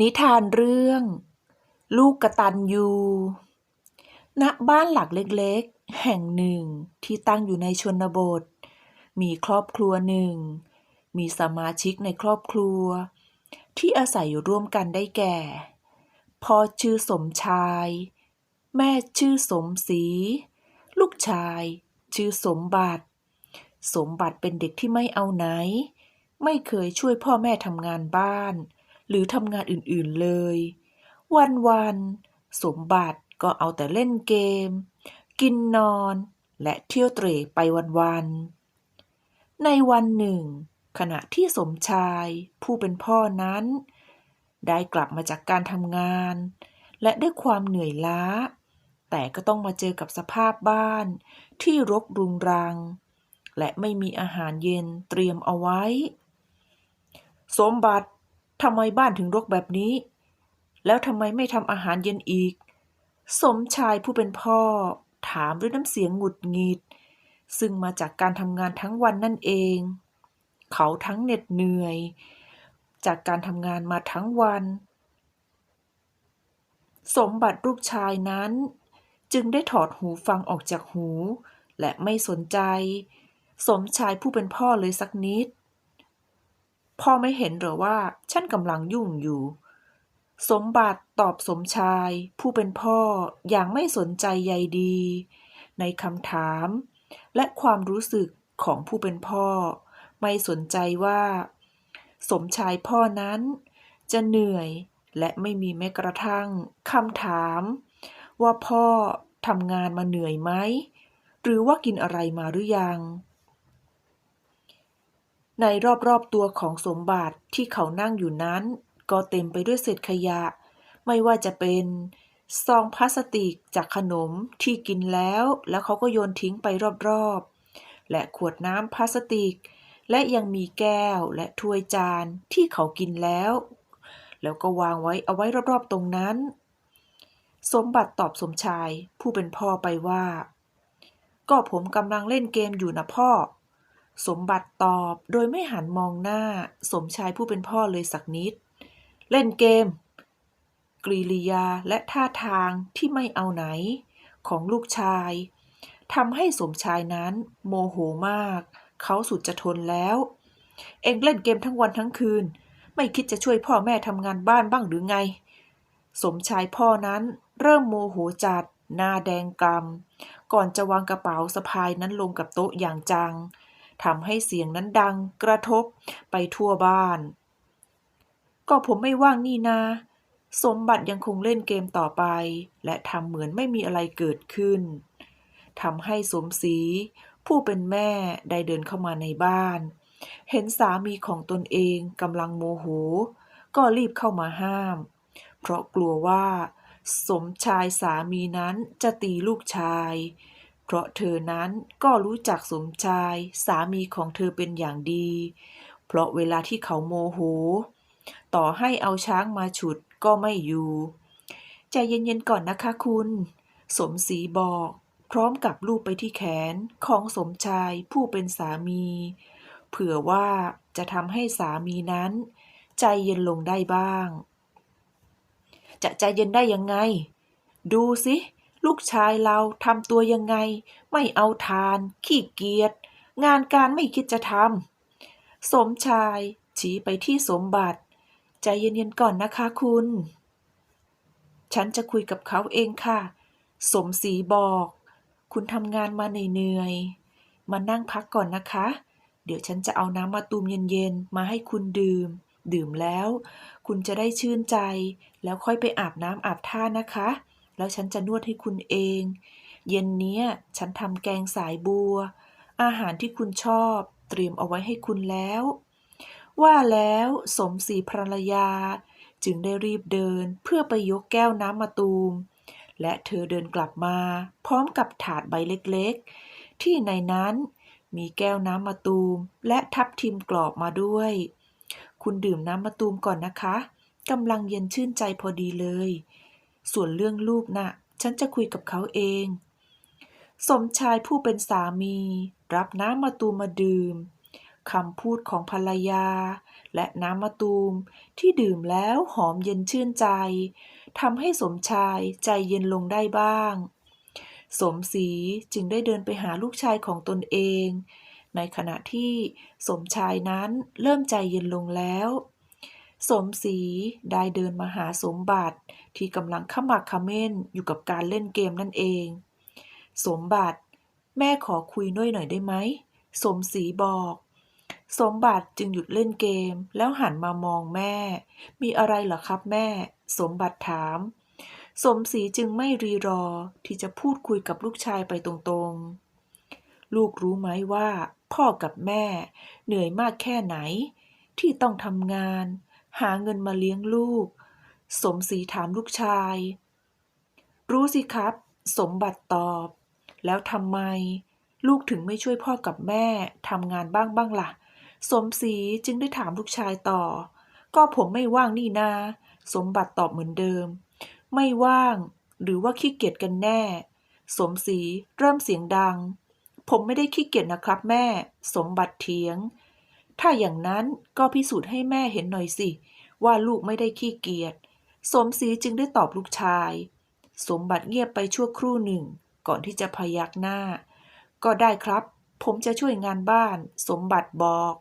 นิทานเรื่อง ลูกกระตัญญูณ บ้านหลักเล็กๆ แห่งหนึ่งที่ตั้งอยู่ในชนบท มีครอบครัวหนึ่ง มีสมาชิกในครอบครัว ที่อาศัยอยู่ร่วมกันได้แก่ พ่อชื่อสมชาย แม่ชื่อสมศรี ลูกชายชื่อสมบัติ สมบัติเป็นเด็กที่ไม่เอาไหน ไม่เคยช่วยพ่อแม่ทำงานบ้าน หรือทำงานอื่นๆเลย วันๆ สมบัติก็เอาแต่เล่นเกม กินนอนและเที่ยวเตร่ไปวันๆ ในวันหนึ่ง ขณะที่สมชายผู้เป็นพ่อนั้น ได้กลับมาจากการทำงาน และด้วยความเหนื่อยล้า แต่ก็ต้องมาเจอกับสภาพบ้านที่รกรุงรัง และไม่มีอาหารเย็นเตรียมเอาไว้ สมบัติ ทำไมบ้านถึงรกแบบนี้ แล้วทำไมไม่ทำอาหารเย็นอีก สมชายผู้เป็นพ่อ ถามด้วยน้ำเสียงหงุดหงิด ซึ่งมาจากการทำงานทั้งวันนั่นเอง เขาทั้งเหน็ดเหนื่อย จากการทำงานมาทั้งวัน สมบัติลูกชายนั้น จึงได้ถอดหูฟังออกจากหู และไม่สนใจ สมชายผู้เป็นพ่อเลยสักนิด พ่อไม่เห็นหรอว่าฉันกำลังยุ่งอยู่ สมบัติตอบสมชาย ผู้เป็นพ่ออย่างไม่สนใจใยดี ในคำถาม และความรู้สึกของผู้เป็นพ่อ ไม่สนใจว่า สมชายพ่อนั้น จะเหนื่อยและไม่มีแม้กระทั่งคำถาม ว่าพ่อทำงานมาเหนื่อยไหม หรือว่ากินอะไรมาหรือยัง ในรอบๆตัวของสมบัติที่เขานั่งอยู่นั้น ก็เต็มไปด้วยเศษขยะ ไม่ว่าจะเป็นซองพลาสติกจากขนมที่กินแล้ว แล้วเขาก็โยนทิ้งไปรอบๆ และขวดน้ำพลาสติก และยังมีแก้วและถ้วยจานที่เขากินแล้ว แล้วก็วางไว้เอาไว้รอบๆตรงนั้น สมบัติตอบสมชายผู้เป็นพ่อไปว่า ก็ผมกำลังเล่นเกมอยู่นะพ่อ สมบัติตอบโดยไม่หันมองหน้าสมชายผู้เป็นพ่อเลยสักนิด เล่นเกม กริริยาและท่าทางที่ไม่เอาไหน ของลูกชายทำให้สมชายนั้นโมโหมาก เขาสุดจะทนแล้ว เอ็งเล่นเกมทั้งวันทั้งคืน ไม่คิดจะช่วยพ่อแม่ทำงานบ้านบ้างหรือไง สมชายพ่อนั้นเริ่มโมโหจัด หน้าแดงกำก่อนจะวางกระเป๋าสะพายนั้นลงกับโต๊ะอย่างจัง ทำให้เสียงนั้นดังกระทบไปทั่วบ้าน ก็ผมไม่ว่างนี่นาสมบัติยังคงเล่นเกมต่อไป และทำเหมือนไม่มีอะไรเกิดขึ้นทำให้สมศรีผู้เป็นแม่ได้เดินเข้ามาในบ้าน เห็นสามีของตนเองกำลังโมโห ก็รีบเข้ามาห้าม เพราะกลัวว่า สมชายสามีนั้นจะตีลูกชาย เพราะเธอนั้นก็รู้จักสมชายสามีของเธอเป็นอย่างดี เพราะเวลาที่เขาโมโห ต่อให้เอาช้างมาฉุดก็ไม่อยู่ ใจเย็นๆก่อนนะคะคุณ สมศรีบอก พร้อมกับลูบไปที่แขนของสมชายผู้เป็นสามี เผื่อว่าจะทำให้สามีนั้น ใจเย็นลงได้บ้าง จะใจเย็นได้ยังไง ดูสิ ลูกชายเราทำตัวยังไง ไม่เอาทาน ขี้เกียจงานการไม่คิดจะทำสมชาย ชี้ไปที่สมบัติ ใจเย็นๆก่อนนะคะคุณ ฉันจะคุยกับเขาเองค่ะ สมศรีบอก คุณทำงานมาเหนื่อยๆมานั่งพักก่อนนะคะ เดี๋ยวฉันจะเอาน้ำมาตูมเย็นๆ มาให้คุณดื่ม ดื่มแล้ว คุณจะได้ชื่นใจ แล้วค่อยไปอาบน้ำอาบท่านะคะ แล้วฉันจะนวดให้คุณเอง เย็นเนี้ยฉันทำแกงสายบัว อาหารที่คุณชอบเตรียมเอาไว้ให้คุณแล้ว ว่าแล้วสมศรีภรรยา จึงได้รีบเดินเพื่อไปยกแก้วน้ำมาตูม และเธอเดินกลับมา พร้อมกับถาดใบเล็กๆ ที่ในนั้นมีแก้วน้ำมะตูม และทับทิมกรอบมาด้วย คุณดื่มน้ำมะตูมก่อนนะคะกำลังเย็นชื่นใจพอดีเลย ส่วนเรื่องลูกนะ่ะ ฉันจะคุยกับเขาเอง สมชายผู้เป็นสามี รับน้ำมะตูมมาดื่มคำพูดของภรรยา และน้ำมะตูมที่ดื่มแล้วหอมเย็นชื่นใจทำให้สมชายใจเย็นลงได้บ้าง สมศรีจึงได้เดินไปหาลูกชายของตนเอง ในขณะที่สมชายนั้นเริ่มใจเย็นลงแล้ว สมศรีได้เดินมาหาสมบัติที่กำลังขมักเขม้นอยู่กับการเล่นเกมนั่นเอง สมบัติ แม่ขอคุยด้วยหน่อยได้ไหม สมศรีบอก สมบัติจึงหยุดเล่นเกมแล้วหันมามองแม่ มีอะไรเหรอครับแม่ สมบัติถาม สมศรีจึงไม่รีรอที่จะพูดคุยกับลูกชายไปตรงๆ ลูกรู้ไหมว่า พ่อกับแม่ เหนื่อยมากแค่ไหน ที่ต้องทำงาน หาเงินมาเลี้ยงลูก สมศรีถามลูกชาย รู้สิครับ สมบัติตอบ แล้วทำไม ลูกถึงไม่ช่วยพ่อกับแม่ทำงานบ้างบ้างล่ะ สมศรีจึงได้ถามลูกชายต่อ ก็ผมไม่ว่างนี่นา สมบัติตอบเหมือนเดิม ไม่ว่าง หรือว่าขี้เกียจกันแน่ สมศรีเริ่มเสียงดัง ผมไม่ได้ขี้เกียจนะครับแม่ สมบัติเถียง ถ้าอย่างนั้นก็พิสูจน์ให้แม่เห็นหน่อยสิ ว่าลูกไม่ได้ขี้เกียจ สมศรีจึงได้ตอบลูกชาย สมบัติเงียบไปชั่วครู่หนึ่ง ก่อนที่จะพยักหน้า ก็ได้ครับ ผมจะช่วยงานบ้าน สมบัติบอก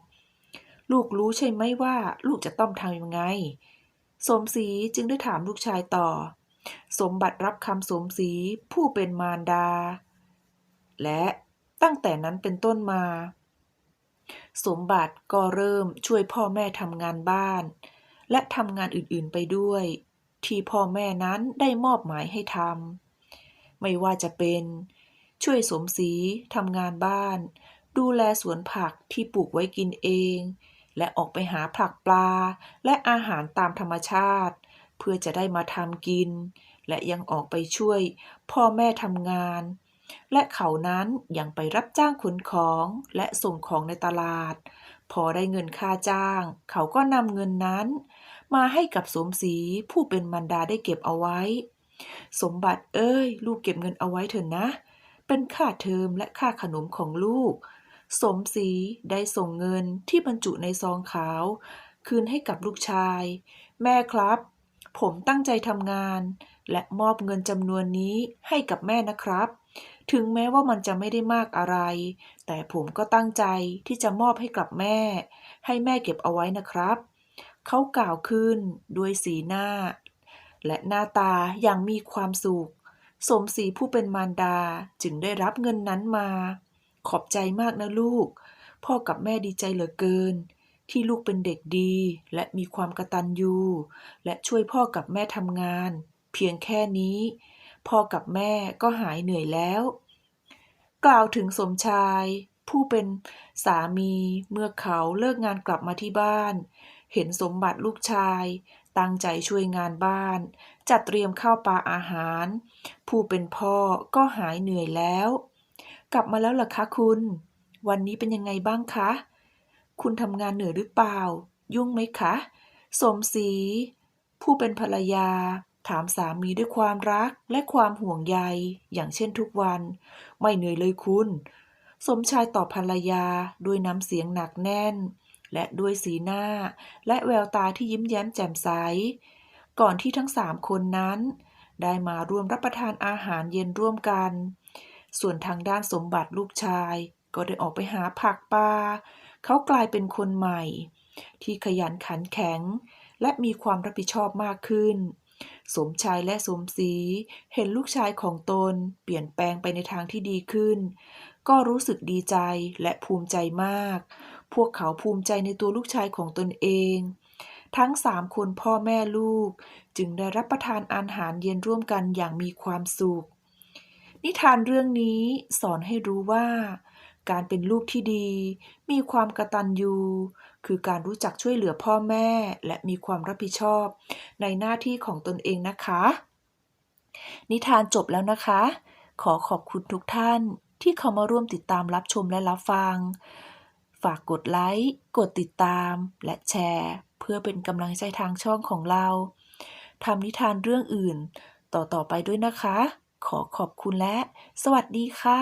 ลูกรู้ใช่ไหมว่า ลูกจะต้องทำยังไง สมศรีจึงได้ถามลูกชายต่อ สมบัติรับคำสมศรีผู้เป็นมารดา และตั้งแต่นั้นเป็นต้นมา สมบัติก็เริ่มช่วยพ่อแม่ทำงานบ้าน และทำงานอื่นๆไปด้วย ที่พ่อแม่นั้นได้มอบหมายให้ทำไม่ว่าจะเป็น ช่วยสมศรีทำงานบ้าน ดูแลสวนผักที่ปลูกไว้กินเอง และออกไปหาผักปลา และอาหารตามธรรมชาติ เพื่อจะได้มาทำกิน และยังออกไปช่วย พ่อแม่ทำงาน และเขานั้นยังไปรับจ้างขนของและส่งของในตลาด พอได้เงินค่าจ้าง เขาก็นำเงินนั้น มาให้กับสมศรีผู้เป็นมารดาได้เก็บเอาไว้ สมบัติเอ้ย ลูกเก็บเงินเอาไว้เถอะนะ เป็นค่าเทอมและค่าขนมของลูก สมศรีได้ส่งเงินที่บรรจุในซองขาว คืนให้กับลูกชาย แม่ครับ ผมตั้งใจทำงาน และมอบเงินจำนวนนี้ให้กับแม่นะครับ ถึงแม้ว่ามันจะไม่ได้มากอะไร แต่ผมก็ตั้งใจที่จะมอบให้กับแม่ ให้แม่เก็บเอาไว้นะครับ เขากล่าวขึ้นด้วยสีหน้า และหน้าตาอย่างมีความสุข สมศรีผู้เป็นมารดาจึงได้รับเงินนั้นมา ขอบใจมากนะลูก พ่อกับแม่ดีใจเหลือเกิน ที่ลูกเป็นเด็กดี และมีความกระตัญญูและช่วยพ่อกับแม่ทำงาน เพียงแค่นี้ พ่อกับแม่ก็หายเหนื่อยแล้ว กล่าวถึงสมชาย ผู้เป็นสามีเมื่อเขาเลิกงานกลับมาที่บ้าน เห็นสมบัติลูกชาย ตั้งใจช่วยงานบ้าน จัดเตรียมข้าวปลาอาหาร ผู้เป็นพ่อก็หายเหนื่อยแล้ว กลับมาแล้วเหรอคะคุณ วันนี้เป็นยังไงบ้างคะ คุณทำงานเหนื่อยหรือเปล่า ยุ่งไหมคะ สมศรีผู้เป็นภรรยา ถามสามีด้วยความรักและความห่วงใย อย่างเช่นทุกวัน ไม่เหนื่อยเลยคุณ สมชายตอบภรรยาด้วยน้ำเสียงหนักแน่น และด้วยสีหน้า และแววตาที่ยิ้มแย้มแจ่มใส ก่อนที่ทั้งสามคนนั้น ได้มาร่วมรับประทานอาหารเย็นร่วมกัน ส่วนทางด้านสมบัติลูกชาย ก็ได้ออกไปหาผักปลาเขากลายเป็นคนใหม่ ที่ขยันขันแข็ง และมีความรับผิดชอบมากขึ้น สมชายและสมศรีเห็นลูกชายของตนเปลี่ยนแปลงไปในทางที่ดีขึ้น ก็รู้สึกดีใจและภูมิใจมาก พวกเขาภูมิใจในตัวลูกชายของตนเอง ทั้งสามคนพ่อแม่ลูก จึงได้รับประทานอาหารเย็นร่วมกันอย่างมีความสุข นิทานเรื่องนี้สอนให้รู้ว่า การเป็นลูกที่ดี มีความกระตัญญู คือการรู้จักช่วยเหลือพ่อแม่ และมีความรับผิดชอบ ในหน้าที่ของตนเองนะคะ นิทานจบแล้วนะคะ ขอขอบคุณทุกท่านที่เข้ามาร่วมติดตามรับชมและรับฟัง ฝากกดไลค์ กดติดตามและแชร์ เพื่อเป็นกำลังใจทางช่องของเราทำนิทานเรื่องอื่น ต่อ ๆ ไปด้วยนะคะ ขอขอบคุณและ สวัสดีค่ะ